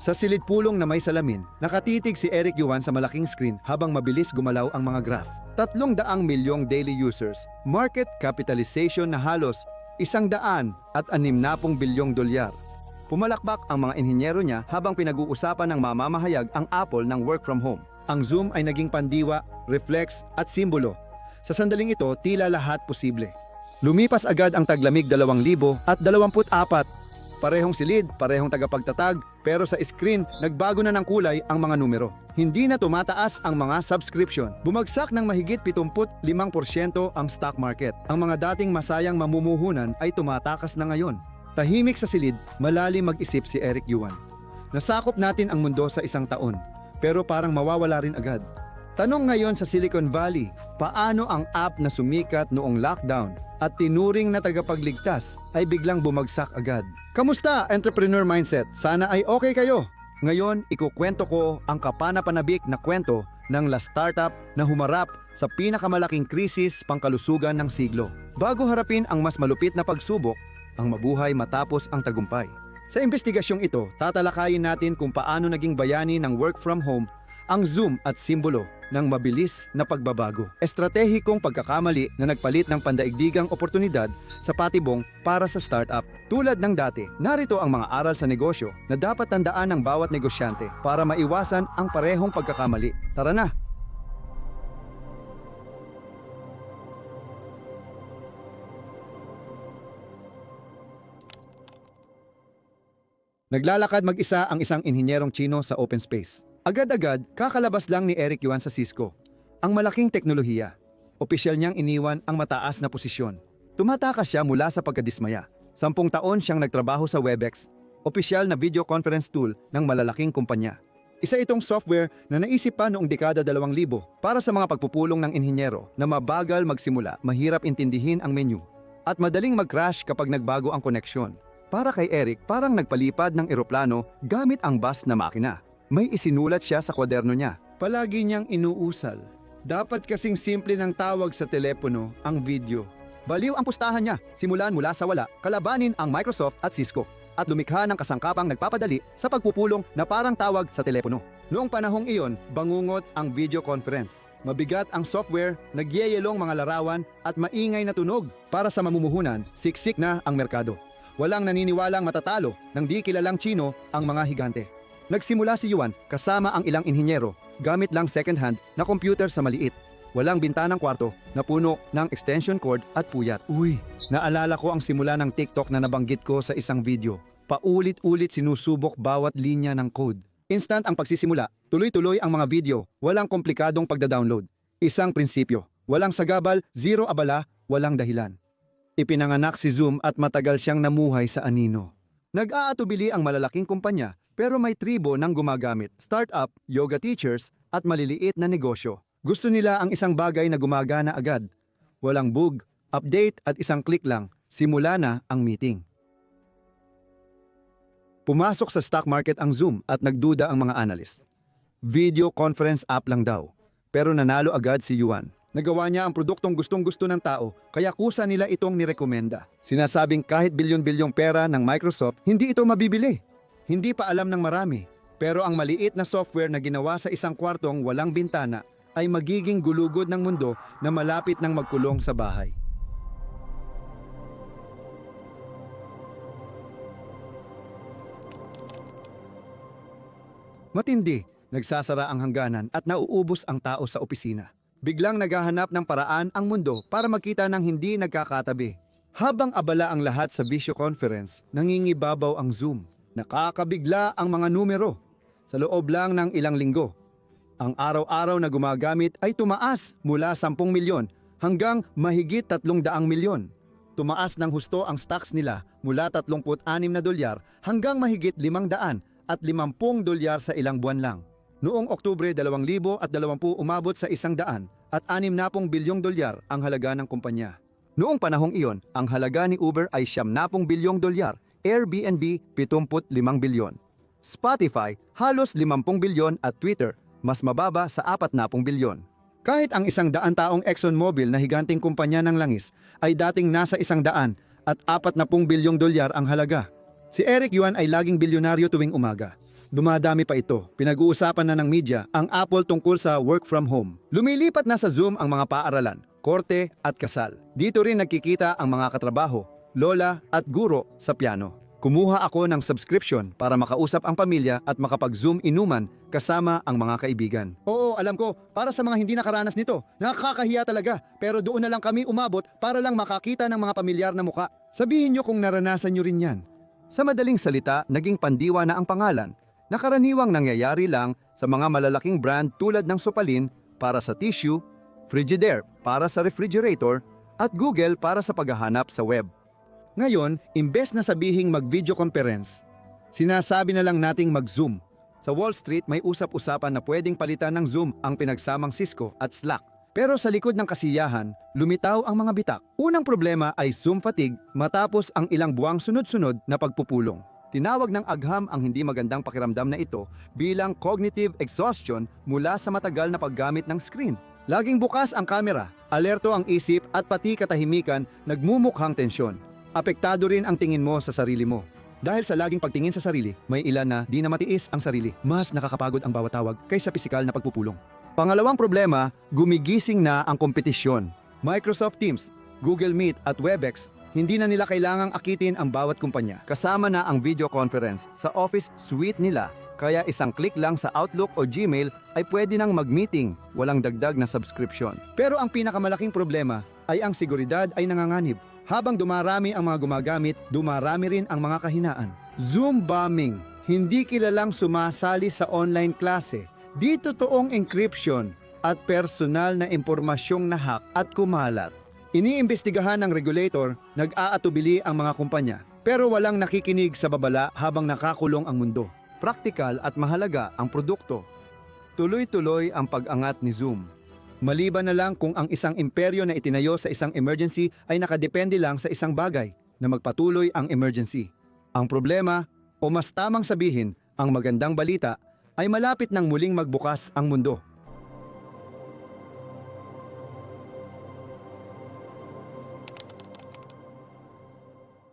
Sa silid pulong na may salamin, nakatitig si Eric Yuan sa malaking screen habang mabilis gumalaw ang mga graph. Tatlong daang milyong daily users, market capitalization na halos isang daan at anim na pong bilyong dolyar. Pumalakbak ang mga inhinyero niya habang pinag-uusapan ng mamamahayag ang Apple ng work from home. Ang Zoom ay naging pandiwa, reflex at simbolo. Sa sandaling ito, tila lahat posible. Lumipas agad ang taglamig 2000 at 24. Parehong silid, parehong tagapagtatag, pero sa screen, nagbago na ng kulay ang mga numero. Hindi na tumataas ang mga subscription. Bumagsak ng mahigit 75% ang stock market. Ang mga dating masayang mamumuhunan ay tumatakas na ngayon. Tahimik sa silid, malalim mag-isip si Eric Yuan. Nasakop natin ang mundo sa isang taon, pero parang mawawala rin agad. Tanong ngayon sa Silicon Valley, paano ang app na sumikat noong lockdown at tinuring na tagapagligtas ay biglang bumagsak agad? Kamusta, entrepreneur mindset? Sana ay okay kayo. Ngayon, ikukwento ko ang kapanapanabik na kwento ng La Startup na humarap sa pinakamalaking krisis pangkalusugan ng siglo. Bago harapin ang mas malupit na pagsubok, ang mabuhay matapos ang tagumpay. Sa investigasyong ito, tatalakayin natin kung paano naging bayani ng work from home ang Zoom at simbolo ng mabilis na pagbabago. Estratehikong pagkakamali na nagpalit ng pandaigdigang oportunidad sa patibong para sa startup. Tulad ng dati, narito ang mga aral sa negosyo na dapat tandaan ng bawat negosyante para maiwasan ang parehong pagkakamali. Tara na! Naglalakad mag-isa ang isang inhinyerong Chino sa open space. Agad-agad, kakalabas lang ni Eric Yuan sa Cisco. Ang malaking teknolohiya. Opisyal niyang iniwan ang mataas na posisyon. Tumatakas siya mula sa pagkadismaya. Sampung taon siyang nagtrabaho sa Webex, opisyal na video conference tool ng malalaking kumpanya. Isa itong software na naisip pa noong dekada 2000 para sa mga pagpupulong ng inhinyero na mabagal magsimula, mahirap intindihin ang menu, at madaling mag-crash kapag nagbago ang koneksyon. Para kay Eric, parang nagpalipad ng eroplano gamit ang bus na makina. May isinulat siya sa kwaderno niya. Palagi niyang inuusal. Dapat kasing simple ng tawag sa telepono ang video. Baliw ang pustahan niya, simulan mula sa wala, kalabanin ang Microsoft at Cisco, at lumikha ng kasangkapang nagpapadali sa pagpupulong na parang tawag sa telepono. Noong panahong iyon, bangungot ang video conference. Mabigat ang software, nagyeyelong mga larawan at maingay na tunog. Para sa mamumuhunan, siksik na ang merkado. Walang naniniwalang matatalo ng di kilalang Chino ang mga higante. Nagsimula si Yuan kasama ang ilang inhinyero gamit lang second-hand na computer sa maliit. Walang bintanang kwarto na puno ng extension cord at puyat. Uy, naalala ko ang simula ng TikTok na nabanggit ko sa isang video. Paulit-ulit sinusubok bawat linya ng code. Instant ang pagsisimula, tuloy-tuloy ang mga video, walang komplikadong pagda-download. Isang prinsipyo, walang sagabal, zero abala, walang dahilan. Ipinanganak si Zoom at matagal siyang namuhay sa anino. Nag-aatubili ang malalaking kumpanya pero may tribo ng gumagamit, startup, yoga teachers at maliliit na negosyo. Gusto nila ang isang bagay na gumagana agad. Walang bug, update at isang click lang, simula na ang meeting. Pumasok sa stock market ang Zoom at nagduda ang mga analyst. Video conference app lang daw. Pero nanalo agad si Yuan. Nagawa niya ang produktong gustong-gusto ng tao, kaya kusa nila itong nirekomenda. Sinasabing kahit bilyon-bilyong pera ng Microsoft, hindi ito mabibili. Hindi pa alam ng marami. Pero ang maliit na software na ginawa sa isang kwartong walang bintana ay magiging gulugod ng mundo na malapit ng magkulong sa bahay. Matindi, nagsasara ang hangganan at nauubos ang tao sa opisina. Biglang naghahanap ng paraan ang mundo para magkita ng hindi nagkakatabi. Habang abala ang lahat sa video conference, nangingibabaw ang Zoom. Nakakabigla ang mga numero. Sa loob lang ng ilang linggo, ang araw-araw na gumagamit ay tumaas mula 10 milyon hanggang mahigit 300 milyon. Tumaas ng husto ang stocks nila mula 36 na dolyar hanggang mahigit 500 at 50 dolyar sa ilang buwan lang. Noong Oktubre 2020 umabot sa 100 at 60 bilyong dolyar ang halaga ng kumpanya. Noong panahong iyon, ang halaga ni Uber ay 70 bilyong dolyar, Airbnb 75 bilyon. Spotify halos 50 bilyon at Twitter mas mababa sa 40 bilyon. Kahit ang isang daan taong ExxonMobil na higanting kumpanya ng langis ay dating nasa isang daan at 40 bilyong dolyar ang halaga. Si Eric Yuan ay laging bilyonaryo tuwing umaga. Dumadami pa ito. Pinag-uusapan na ng media ang Apple tungkol sa work from home. Lumilipat na sa Zoom ang mga paaralan, korte at kasal. Dito rin nagkikita ang mga katrabaho, lola at guro sa piano. Kumuha ako ng subscription para makausap ang pamilya at makapag-Zoom inuman kasama ang mga kaibigan. Oo, alam ko, para sa mga hindi nakaranas nito, nakakahiya talaga. Pero doon na lang kami umabot para lang makakita ng mga pamilyar na muka. Sabihin nyo kung naranasan nyo rin yan. Sa madaling salita, naging pandiwa na ang pangalan na karaniwang nangyayari lang sa mga malalaking brand tulad ng Sopalin para sa tissue, Frigidaire para sa refrigerator, at Google para sa paghahanap sa web. Ngayon, imbes na sabihing mag-video conference, sinasabi na lang nating mag-Zoom. Sa Wall Street may usap-usapan na pwedeng palitan ng Zoom ang pinagsamang Cisco at Slack. Pero sa likod ng kasiyahan, lumitaw ang mga bitak. Unang problema ay Zoom fatigue matapos ang ilang buwang sunod-sunod na pagpupulong. Tinawag ng agham ang hindi magandang pakiramdam na ito bilang cognitive exhaustion mula sa matagal na paggamit ng screen. Laging bukas ang kamera, alerto ang isip at pati katahimikan nagmumukhang tensyon. Apektado rin ang tingin mo sa sarili mo. Dahil sa laging pagtingin sa sarili, may ilan na di na matiis ang sarili. Mas nakakapagod ang bawat tawag kaysa pisikal na pagpupulong. Pangalawang problema, gumigising na ang kompetisyon. Microsoft Teams, Google Meet at Webex, hindi na nila kailangang akitin ang bawat kumpanya. Kasama na ang video conference sa Office suite nila. Kaya isang click lang sa Outlook o Gmail ay pwede nang mag-meeting, walang dagdag na subscription. Pero ang pinakamalaking problema ay ang seguridad ay nanganganib. Habang dumarami ang mga gumagamit, dumarami rin ang mga kahinaan. Zoom bombing, hindi kilalang sumasali sa online klase. Di totoong encryption at personal na impormasyong nahak at kumalat. Iniimbestigahan ng regulator, nag-aatubili ang mga kumpanya, pero walang nakikinig sa babala habang nakakulong ang mundo. Praktikal at mahalaga ang produkto. Tuloy-tuloy ang pag-angat ni Zoom. Maliban na lang kung ang isang imperyo na itinayo sa isang emergency ay nakadepende lang sa isang bagay na magpatuloy ang emergency. Ang problema, o mas tamang sabihin, ang magandang balita, ay malapit nang muling magbukas ang mundo.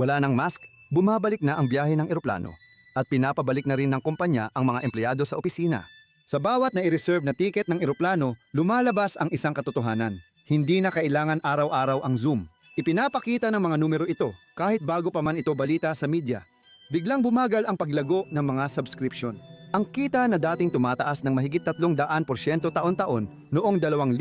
Wala ng mask, bumabalik na ang biyahe ng eroplano at pinapabalik na rin ng kumpanya ang mga empleyado sa opisina. Sa bawat na i-reserve na tiket ng eroplano, lumalabas ang isang katotohanan. Hindi na kailangan araw-araw ang Zoom. Ipinapakita ng mga numero ito kahit bago pa man ito balita sa media. Biglang bumagal ang paglago ng mga subscription. Ang kita na dating tumataas ng mahigit 300% taon-taon noong 2020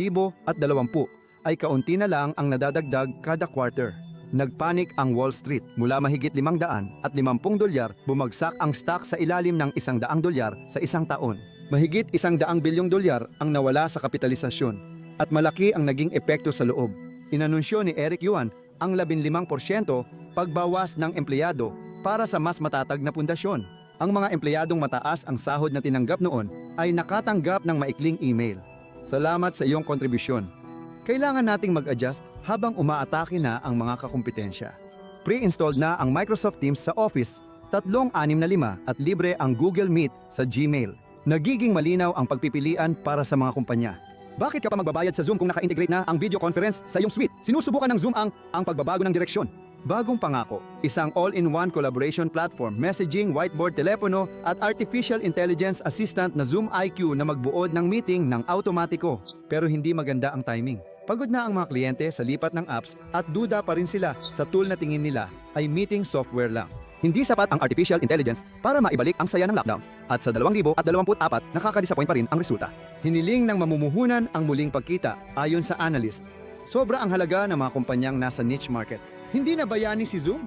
ay kaunti na lang ang nadadagdag kada quarter. Nagpanik ang Wall Street mula mahigit 500 at 50 dolyar bumagsak ang stock sa ilalim ng 100 dolyar sa isang taon. Mahigit 100 bilyong dolyar ang nawala sa kapitalisasyon at malaki ang naging epekto sa loob. Inanunsyo ni Eric Yuan ang 15% pagbawas ng empleyado para sa mas matatag na pundasyon. Ang mga empleyadong mataas ang sahod na tinanggap noon ay nakatanggap ng maikling email. Salamat sa iyong kontribusyon. Kailangan nating mag-adjust habang umaatake na ang mga kakumpetensya. Pre-installed na ang Microsoft Teams sa Office, 365 at libre ang Google Meet sa Gmail. Nagiging malinaw ang pagpipilian para sa mga kumpanya. Bakit ka pa magbabayad sa Zoom kung naka-integrate na ang video conference sa iyong suite? Sinusubukan ng Zoom ang ang pagbabago ng direksyon. Bagong pangako, isang all-in-one collaboration platform, messaging, whiteboard, telepono at artificial intelligence assistant na Zoom IQ na magbuod ng meeting ng automatiko. Pero hindi maganda ang timing. Pagod na ang mga kliyente sa lipat ng apps at duda pa rin sila sa tool na tingin nila ay meeting software lang. Hindi sapat ang artificial intelligence para maibalik ang saya ng lockdown. At sa 2024, nakaka-disappoint pa rin ang resulta. Hiniling ng mamumuhunan ang muling pagkita ayon sa analyst. Sobra ang halaga ng mga kumpanyang nasa niche market. Hindi na bayani si Zoom.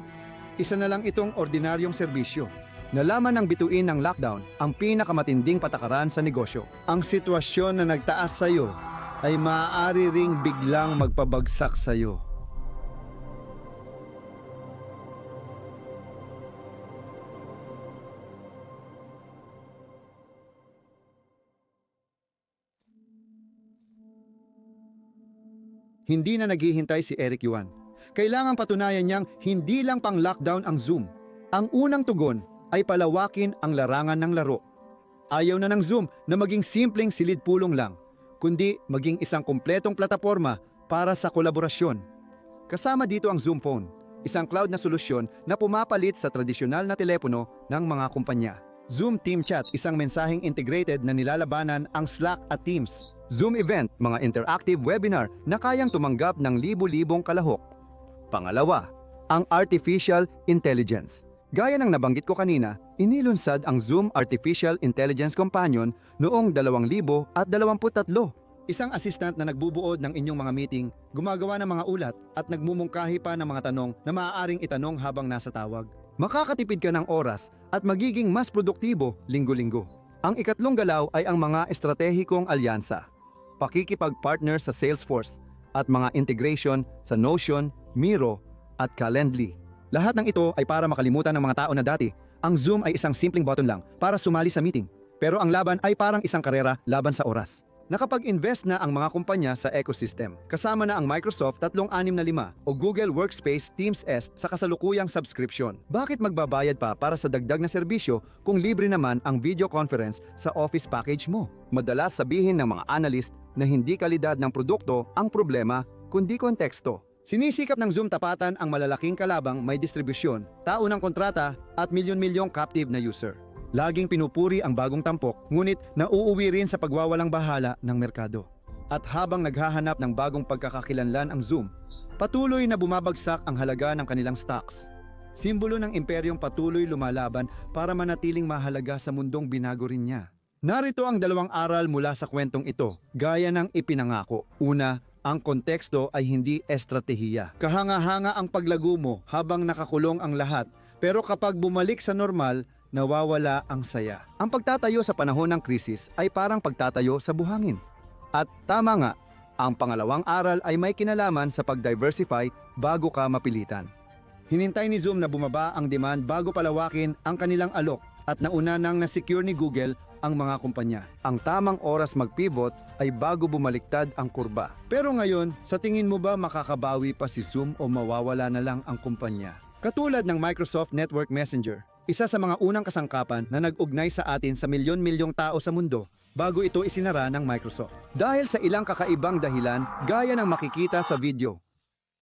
Isa na lang itong ordinaryong serbisyo. Nalaman ng bituin ng lockdown ang pinakamatinding patakaran sa negosyo. Ang sitwasyon na nagtaas sa iyo ay maaari ring biglang magpabagsak sa iyo. Hindi na naghihintay si Eric Yuan. Kailangang patunayan niyang hindi lang pang lockdown ang Zoom. Ang unang tugon ay palawakin ang larangan ng laro. Ayaw na ng Zoom na maging simpleng silid-pulong lang, kundi maging isang kumpletong plataforma para sa kolaborasyon. Kasama dito ang Zoom Phone, isang cloud na solusyon na pumapalit sa tradisyonal na telepono ng mga kumpanya. Zoom Team Chat, isang mensaheng integrated na nilalabanan ang Slack at Teams. Zoom Event, mga interactive webinar na kayang tumanggap ng libu-libong kalahok. Pangalawa, ang Artificial Intelligence. Gaya ng nabanggit ko kanina, inilunsad ang Zoom Artificial Intelligence Companion noong 2023. Isang assistant na nagbubuod ng inyong mga meeting, gumagawa ng mga ulat at nagmumungkahi pa ng mga tanong na maaaring itanong habang nasa tawag. Makakatipid ka ng oras at magiging mas produktibo linggo-linggo. Ang ikatlong galaw ay ang mga estratehikong alyansa. Pakikipag-partner sa Salesforce at mga integration sa Notion, Miro at Calendly. Lahat ng ito ay para makalimutan ng mga tao na dati, ang Zoom ay isang simpleng button lang para sumali sa meeting. Pero ang laban ay parang isang karera laban sa oras. Nakapag-invest na ang mga kumpanya sa ecosystem. Kasama na ang Microsoft 365 o Google Workspace Teams S sa kasalukuyang subscription. Bakit magbabayad pa para sa dagdag na serbisyo kung libre naman ang video conference sa Office package mo? Madalas sabihin ng mga analyst na hindi kalidad ng produkto ang problema kundi konteksto. Sinisikap ng Zoom tapatan ang malalaking kalabang may distribusyon, tao ng kontrata at milyon-milyong captive na user. Laging pinupuri ang bagong tampok, ngunit nauuwi rin sa pagwawalang bahala ng merkado. At habang naghahanap ng bagong pagkakakilanlan ang Zoom, patuloy na bumabagsak ang halaga ng kanilang stocks. Simbolo ng imperyong patuloy lumalaban para manatiling mahalaga sa mundong binago rin niya. Narito ang dalawang aral mula sa kwentong ito, gaya ng ipinangako. Una, ang konteksto ay hindi estratehiya. Kahanga-hanga ang paglago mo habang nakakulong ang lahat, pero kapag bumalik sa normal, nawawala ang saya. Ang pagtatayo sa panahon ng krisis ay parang pagtatayo sa buhangin. At tama nga, ang pangalawang aral ay may kinalaman sa pag-diversify bago ka mapilitan. Hinintay ni Zoom na bumaba ang demand bago palawakin ang kanilang alok at nauna nang na-secure ni Google ang mga kumpanya. Ang tamang oras mag-pivot ay bago bumaliktad ang kurba. Pero ngayon, sa tingin mo ba makakabawi pa si Zoom o mawawala na lang ang kumpanya? Katulad ng Microsoft Network Messenger, isa sa mga unang kasangkapan na nag-ugnay sa atin sa milyon-milyong tao sa mundo bago ito isinara ng Microsoft. Dahil sa ilang kakaibang dahilan, gaya ng makikita sa video,